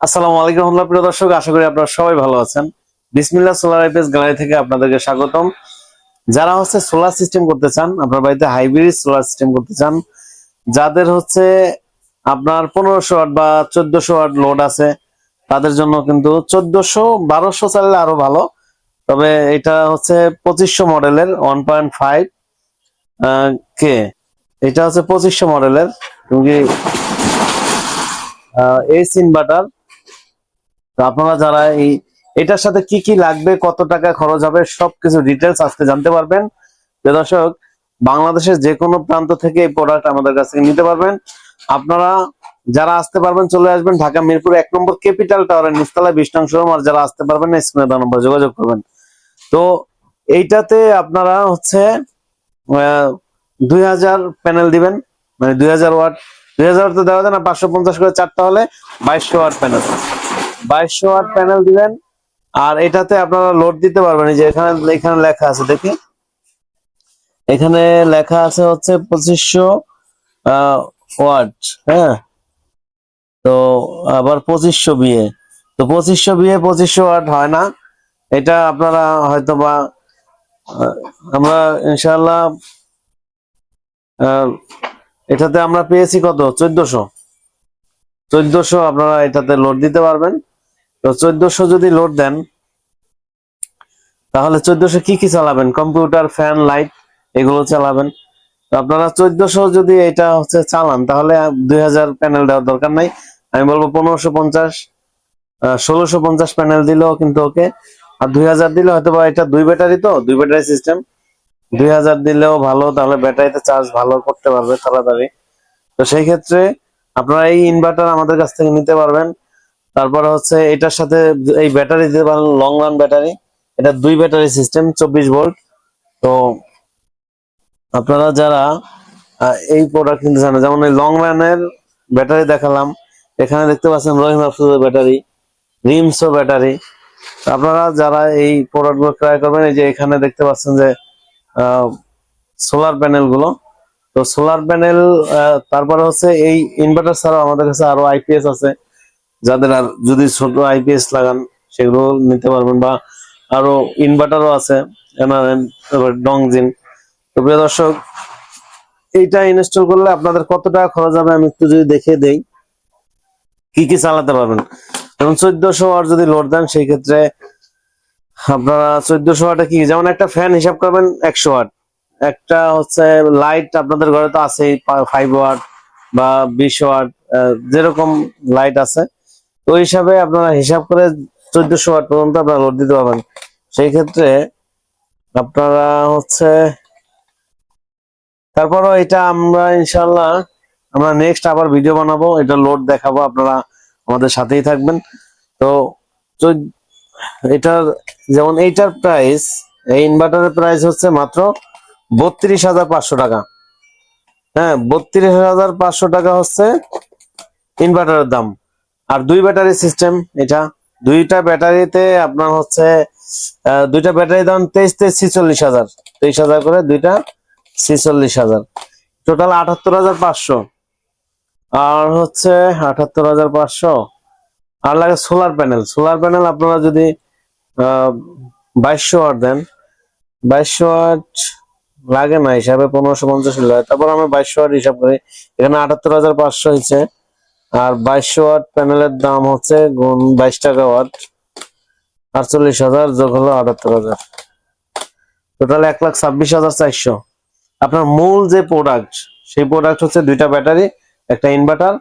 আসসালামু আলাইকুম রহমতুল্লাহ। প্রিয় দর্শক, আশা করি আপনারা সবাই ভালো আছেন। বিসমিল্লাহ সোলার আইপিএস গ্যালারি থেকে আপনাদেরকে স্বাগতম। যারা হচ্ছে সোলার সিস্টেম করতে চান, আপনার বাড়িতে হাইব্রিড সোলার সিস্টেম করতে চান, যাদের হচ্ছে আপনার পনেরোশো ওয়াট বা চোদ্দশো ওয়াট লোড আছে, তাদের জন্য কিন্তু চোদ্দশো, বারোশো চাইলে আরও ভালো। তবে এটা হচ্ছে পঁচিশশো মডেলের ওয়ান পয়েন্ট ফাইভ কে এটা হচ্ছে পঁচিশশো মডেলের, তুমি এইচ ইনভার্টার আপনারা যারা এই এটার সাথে কি কি লাগবে, কত টাকা খরচ হবে, সবকিছু ডিটেলস আজকে জানতে পারবেন। দর্শক, বাংলাদেশের যে কোনো প্রান্ত থেকে এই প্রোডাক্ট আমাদের কাছ থেকে নিতে পারবেন। আপনারা যারা আসতে পারবেন, চলে আসবেন ঢাকা মিরপুর এক নম্বর ক্যাপিটাল টাওয়ারের নিচতলা বিশ আর যারা আসতে পারবেন না, স্ক্রিনে দেওয়া নম্বর যোগাযোগ করবেন। তো এইটাতে আপনারা হচ্ছে দুই হাজার প্যানেল দিবেন মানে দুই হাজার ওয়াট দুই হাজার তো দেওয়া যায় না, পাঁচশো পঞ্চাশ করে চারটা হলে বাইশশো ওয়াট প্যানেল বাইশশো ওয়াট প্যানেল দিবেন। আর এটাতে আপনারা লোড দিতে পারবেন। যে এখানে এখানে লেখা আছে, দেখি। এখানে লেখা আছে হচ্ছে পঁচিশশো ওয়াট হ্যাঁ? তো আবার পঁচিশশো বিয়ে। তো পঁচিশশো বিয়ে, পঁচিশশো ওয়াট হয় না। এটা আপনারা হয়তো বা আমরা ইনশাল্লাহ এটাতে আমরা পেয়েছি কত? চোদ্দশো। চোদ্দশো আপনারা এটাতে লোড দিতে পারবেন। তো চোদ্দশো যদি লোড দেন, তাহলে চোদ্দশো কি কি চালাবেন? কম্পিউটার, ফ্যান, লাইট, এগুলো চালাবেন। তো আপনারা চোদ্দশো যদি এটা হচ্ছে চালান, তাহলে দুই হাজার প্যানেল দেওয়ার দরকার নাই। আমি বলব পনেরোশো পঞ্চাশ ষোলোশো পঞ্চাশ প্যানেল দিলেও কিন্তু ওকে আর দুই হাজার দিলে হয়তো বা এটা দুই ব্যাটারি তো, দুই ব্যাটারি সিস্টেম দুই হাজার দিলেও ভালো, তাহলে ব্যাটারিতে চার্জ ভালো করতে পারবে তাড়াতাড়ি। তো সেই ক্ষেত্রে আপনারা এই ইনভার্টার আমাদের কাছ থেকে নিতে পারবেন। তারপরে হচ্ছে এটার সাথে এই ব্যাটারি দিতে পারেন লং রান ব্যাটারি এটা দুই ব্যাটারি সিস্টেম চব্বিশ ভোল্ট তো আপনারা যারা এই প্রোডাক্ট কিনতে চান যেমন এই লং রানের ব্যাটারি দেখালাম, এখানে দেখতে পাচ্ছেন রহিম আফসুদের ব্যাটারি রিমসো ব্যাটারি আপনারা যারা এই প্রোডাক্টগুলো ক্রয় করবেন, এই যে এখানে দেখতে পাচ্ছেন যে সোলার প্যানেলগুলো। তো সোলার প্যানেল তারপরে হচ্ছে এই ইনভার্টার ছাড়াও আমাদের কাছে আরও আইপিএস আছে। যাদের আর যদি ছোট আইপিএস লাগান, সেগুলো নিতে পারবেন বা আরও ইনভার্টারও আছে ডংজিন তো প্রিয় দর্শক, এইটা ইনস্টল করলে আপনাদের কত টাকা খরচ হবে আমি একটু যদি দেখে দেই। কি কি চালাতে পারবেন? যেমন চোদ্দশো ওয়াট যদি লোড দেন, সেই ক্ষেত্রে আপনারা চোদ্দশো ওয়াটে কি, যেমন একটা ফ্যান হিসাব করবেন একশো ওয়াট। একটা হচ্ছে লাইট আপনাদের ঘরে তো আছেই ফাইভ ওয়াট বা বিশ ওয়াট যেরকম লাইট আছে। তো হিসাবে আপনারা হিসাব করে চোদ্দশো ওয়াট পর্যন্ত আপনারা লোড দিতে পারবেন। সেই ক্ষেত্রে আপনারা হচ্ছে তারপরও এটা আমরা ইনশাল্লাহ আমরা নেক্সট আবার ভিডিও বানাবো, এটা লোড দেখাবো, আপনারা আমাদের সাথেই থাকবেন। তো এটার যেমন এইটার প্রাইস এই ইনভার্টারের প্রাইস হচ্ছে মাত্র বত্রিশ হাজার পাঁচশো টাকা। হ্যাঁ বত্রিশ হাজার পাঁচশো টাকা হচ্ছে ইনভার্টারের দাম। আর দুই ব্যাটারি সিস্টেম এটা দুইটা ব্যাটারিতে আপনার হচ্ছে দুইটা ব্যাটারি দাম তেইশ তেইশ ছিচল্লিশ হাজার। তেইশ হাজার করে দুইটা ছিচল্লিশ হাজার। টোটাল আটাত্তর হাজার পাঁচশো। আর হচ্ছে আটাত্তর হাজার পাঁচশো। আর লাগে সোলার প্যানেল সোলার প্যানেল আপনারা যদি বাইশশো ওয়াট দেন, বাইশশো ওয়াট লাগে না, হিসাবে পনেরোশো পঞ্চাশ লাগে তারপর আমরা বাইশশো ওয়াট হিসাব করি। এখানে আটাত্তর হাজার পাঁচশো হয়েছে। আর বাইশশো ওয়াট প্যানেলের দাম হচ্ছে গুণ বাইশ টাকা ওয়াট। আটচল্লিশ হাজার যোগ হলো আটাত্তর হাজার। টোটাল এক লাখ ছাব্বিশ হাজার চারশো। আপনার মূল যে প্রোডাক্ট সেই প্রোডাক্ট হচ্ছে দুইটা ব্যাটারি একটা ইনভার্টার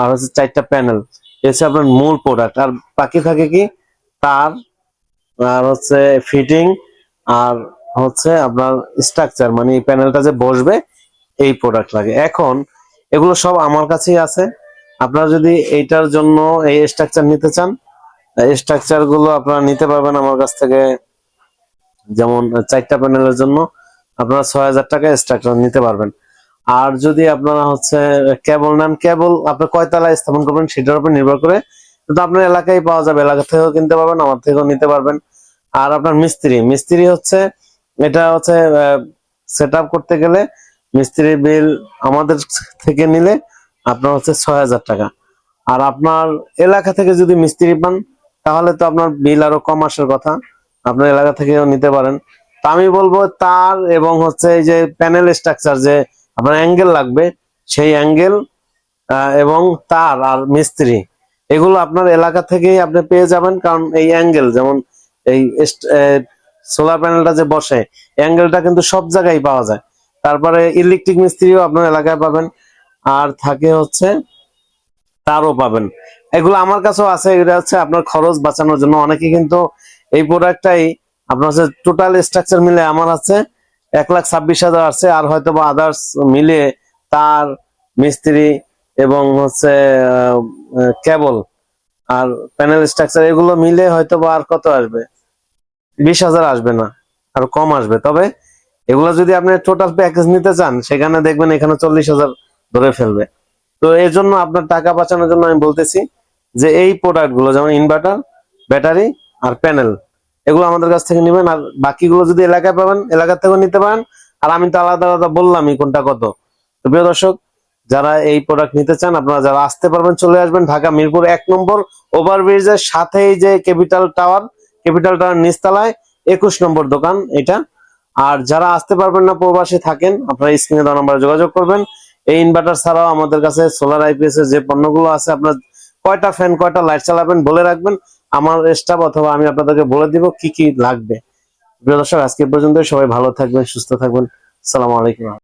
আর হচ্ছে চারটা প্যানেল হচ্ছে আপনার মূল প্রোডাক্ট আর বাকি থাকে কি? তার, আর হচ্ছে ফিটিং আর হচ্ছে আপনার স্ট্রাকচার মানে এই প্যানেলটা যে বসবে, এই প্রোডাক্ট লাগে। এখন এগুলো সব আমার কাছেই আছে। আপনারা যদি এইটার জন্য এই স্ট্রাকচার নিতে চান স্ট্রাকচারগুলো আপনারা নিতে পারবেন আমার কাছ থেকে। যেমন চারটা প্যানেলের জন্য আপনারা ছয় হাজার টাকা স্ট্রাকচার নিতে পারবেন। আর যদি আপনারা হচ্ছে কেবল নেন কেবল আপনি কয়তলায় স্থাপন করবেন সেটার উপর নির্ভর করে, কিন্তু আপনার এলাকায় পাওয়া যাবে। এলাকা থেকেও কিনতে পারবেন, আমার থেকেও নিতে পারবেন। আর আপনার মিস্ত্রি মিস্ত্রি হচ্ছে এটা হচ্ছে সেট করতে গেলে মিস্ত্রি বিল আমাদের থেকে নিলে আপনার হচ্ছে ছয় হাজার টাকা। আর আপনার এলাকা থেকে যদি মিস্ত্রি পান, তাহলে তো আপনার বিল আরও কম আসার কথা। আপনার এলাকা থেকেও নিতে পারেন। তা আমি বলব তার এবং হচ্ছে এই যে প্যানেল স্ট্রাকচার যে আপনার অ্যাঙ্গেল লাগবে, সেই অ্যাঙ্গেল এবং তার আর মিস্ত্রি, এগুলো আপনার এলাকা থেকেই আপনি পেয়ে যাবেন। কারণ এই অ্যাঙ্গেল যেমন এই সোলার প্যানেলটা যে বসে অ্যাঙ্গেলটা কিন্তু সব জায়গায় পাওয়া যায়। তারপরে ইলেকট্রিক মিস্ত্রিও আপনার এলাকায় পাবেন। আর থাকে হচ্ছে, তারও পাবেন। এগুলো আমার কাছেও আছে এটা হচ্ছে আপনার খরচ বাঁচানোর জন্য। অনেকে কিন্তু এই প্রোডাক্টটাই আপনার হচ্ছে টোটাল স্ট্রাকচার মিলে আমার আছে, এক লাখ ছাব্বিশ হাজার আছে, আর হয়তো বা আদার্স মিলে তার মিস্ত্রি এবং হচ্ছে কেবল আর প্যানেল স্ট্রাকচার এগুলো মিলে হয়তো বা আর কত আসবে? বিশ হাজার আসবে না, আর কম আসবে। তবে এগুলো যদি আপনি টোটাল প্যাকেজ নিতে চান, সেখানে দেখবেন এখানে চল্লিশ হাজার ধরে ফেলবে। তো এর জন্য আপনার টাকা বাঁচানোর জন্য আমি বলতেছি যে এই প্রোডাক্টগুলো যেমন ইনভার্টার ব্যাটারি আর প্যানেল এগুলো আমাদের কাছ থেকে নেবেন। আর বাকিগুলো যদি এলাকায় পাবেন এলাকা থেকেও নিতে পারেন। আর আমি তো আলাদা আলাদা বললামই কোনটা কত। তো প্রিয় দর্শক, যারা এই প্রোডাক্ট নিতে চান, আপনারা যারা আসতে পারবেন, চলে আসবেন ঢাকা মিরপুর এক নম্বর ওভারব্রিজের সাথেই যে ক্যাপিটাল টাওয়ার ক্যাপিটাল টাওয়ার একুশ নম্বর দোকান এটা। আর যারা আসতে পারবেন না, প্রবাসী থাকেন, আপনারা স্ক্রিনে দেওয়া নাম্বারে যোগাযোগ করবেন। এই ইনভার্টার ছাড়াও আমাদের কাছে সোলার আইপিএস এর যে পণ্যগুলো আছে, আপনার কয়টা ফ্যান কয়টা লাইট চালাবেন বলে রাখবেন। আমার স্টাফ অথবা আমি আপনাদেরকে বলে দিব কি কি লাগবে। প্রিয় দর্শক, আজকে পর্যন্ত সবাই ভালো থাকবেন, সুস্থ থাকবেন। সালাম আলাইকুম।